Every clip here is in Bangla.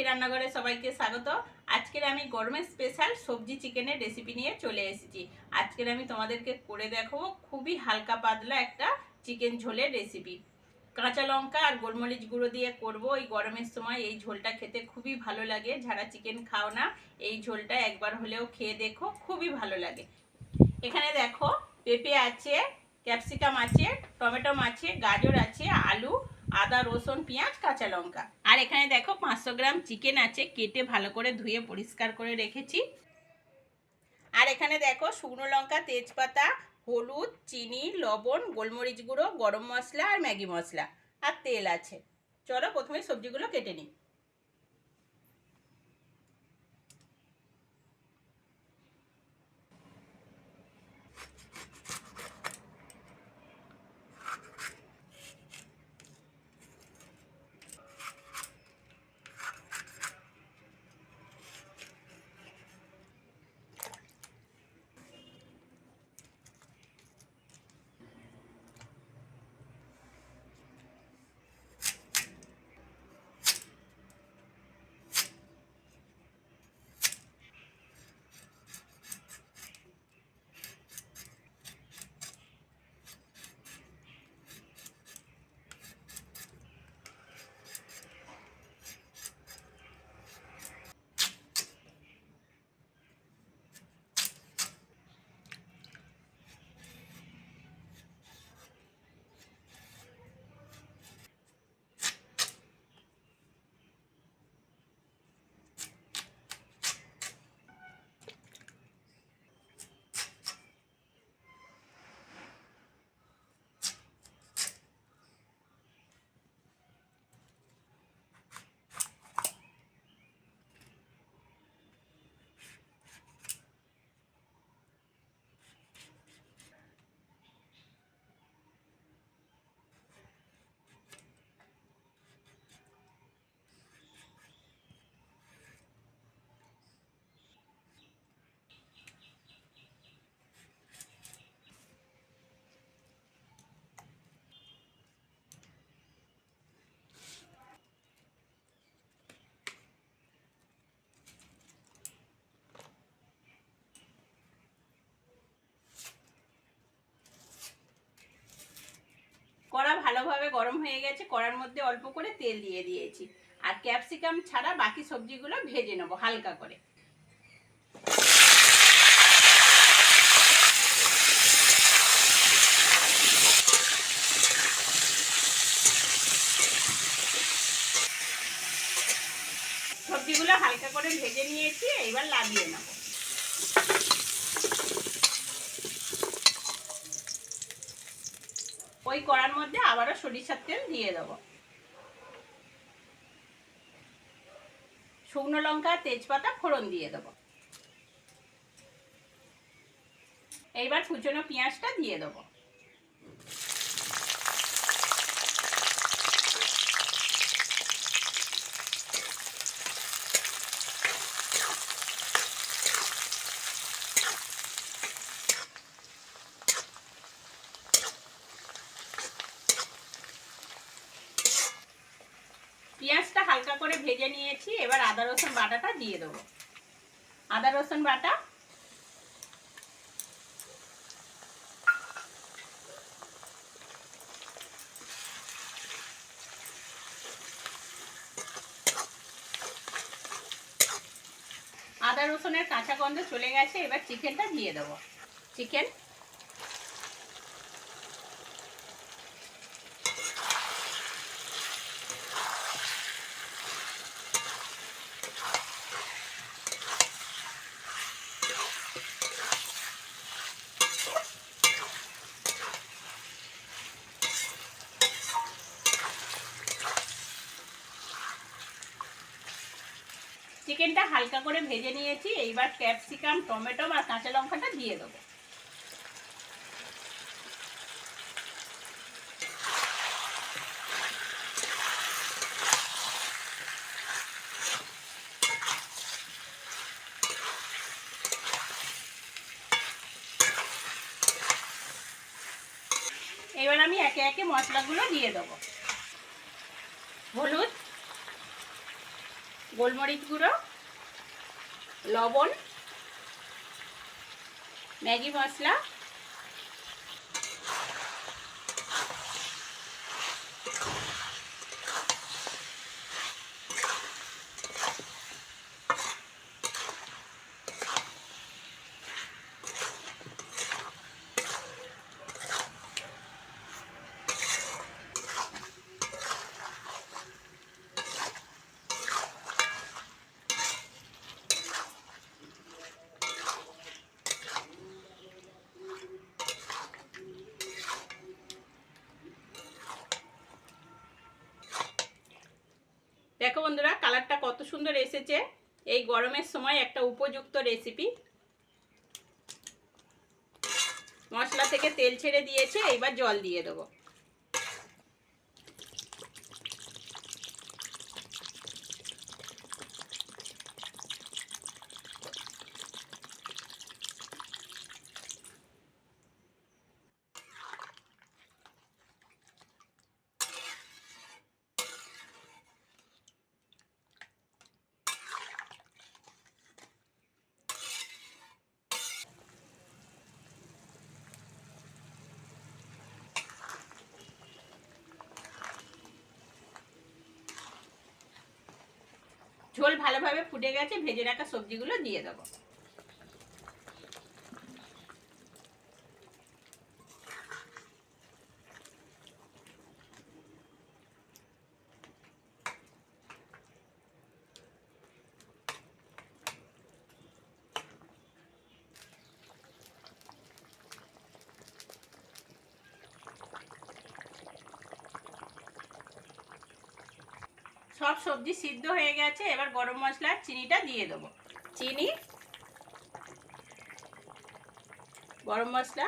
লক্ষ্মী রান্নাঘরে সবাইকে স্বাগত। আজকের আমি গরমের স্পেশাল সবজি চিকেনের রেসিপি নিয়ে চলে এসেছি। আজকের আমি তোমাদেরকে করে দেখাবো খুবই হালকা পাতলা একটা চিকেন ঝোলের রেসিপি কাঁচা লঙ্কা আর গোলমরিচ গুঁড়ো দিয়ে করব এই গরমের সময়। এই ঝোলটা খেতে খুবই ভালো লাগে। যারা চিকেন খাও না, এই ঝোলটা একবার হলেও খেয়ে দেখো, খুবই ভালো লাগে। এখানে দেখো, পেঁপে আছে ক্যাপসিকাম আছে, টমেটো আছে, গাজর আছে, আলু আদা, রসুন, পেঁয়াজ, কাঁচা লঙ্কা। আর এখানে দেখো পাঁচশো গ্রাম চিকেন আছে, কেটে ভালো করে ধুয়ে পরিষ্কার করে রেখেছি। আর এখানে দেখো শুকনো লঙ্কা, তেজপাতা, হলুদ, চিনি, লবণ, গোলমরিচ গুঁড়ো, গরম মশলা আর ম্যাগি মশলা আর তেল আছে। চলো প্রথমে সবজিগুলো কেটে নিই। গরম হয়ে গেছে, কড়ার মধ্যে অল্প করে তেল দিয়ে দিয়েছি। আর ক্যাপসিকাম ছাড়া বাকি সবজিগুলো ভেজে নেব হালকা করে। সবজিগুলো হালকা করে ভেজে নিয়েছি, এবার লাগিয়ে নেব। ওই কড়ার মধ্যে আবারও সরিষার তেল দিয়ে দেবো। শুকনো লঙ্কা, তেজপাতা, ফোড়ন দিয়ে দেবো। এইবার কুচনো পেঁয়াজটা দিয়ে দেবো পেঁয়াজটা হালকা করে ভেজে নিয়েছি, এবার আদা, রসুন বাটাটা দিয়ে দেবো। আদা, রসুন বাটা। আদা, রসুনের কাঁচা গন্ধ চলে গেছে, এবার চিকেনটা দিয়ে দেবো। চিকেন চিকেনটা হালকা করে ভেজে নিয়েছি, এইবার ক্যাপসিকাম, টমেটো আর কাঁচা লঙ্কাটা দিয়ে দেবো। এবার আমি একে একে মশলাগুলো দিয়ে দেবো। হলুদ গোলমরিচ গুঁড়ো লবণ ম্যাগি মশলা সুন্দর এসেছে। এই গরমের সময় একটা উপযুক্ত রেসিপি মশলা থেকে তেল ছেড়ে দিয়েছে এইবার জল দিয়ে দেবো। ঝোল ভালোভাবে ফুটে গেছে ভেজে রাখা সবজিগুলো দিয়ে দেবো। সব সবজি সিদ্ধ হয়ে গেছে এবার গরম মশলার চিনিটা দিয়ে দেবো। চিনি? গরম মশলা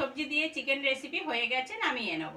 সবজি দিয়ে চিকেন রেসিপি হয়ে গেছে নামিয়ে নেব।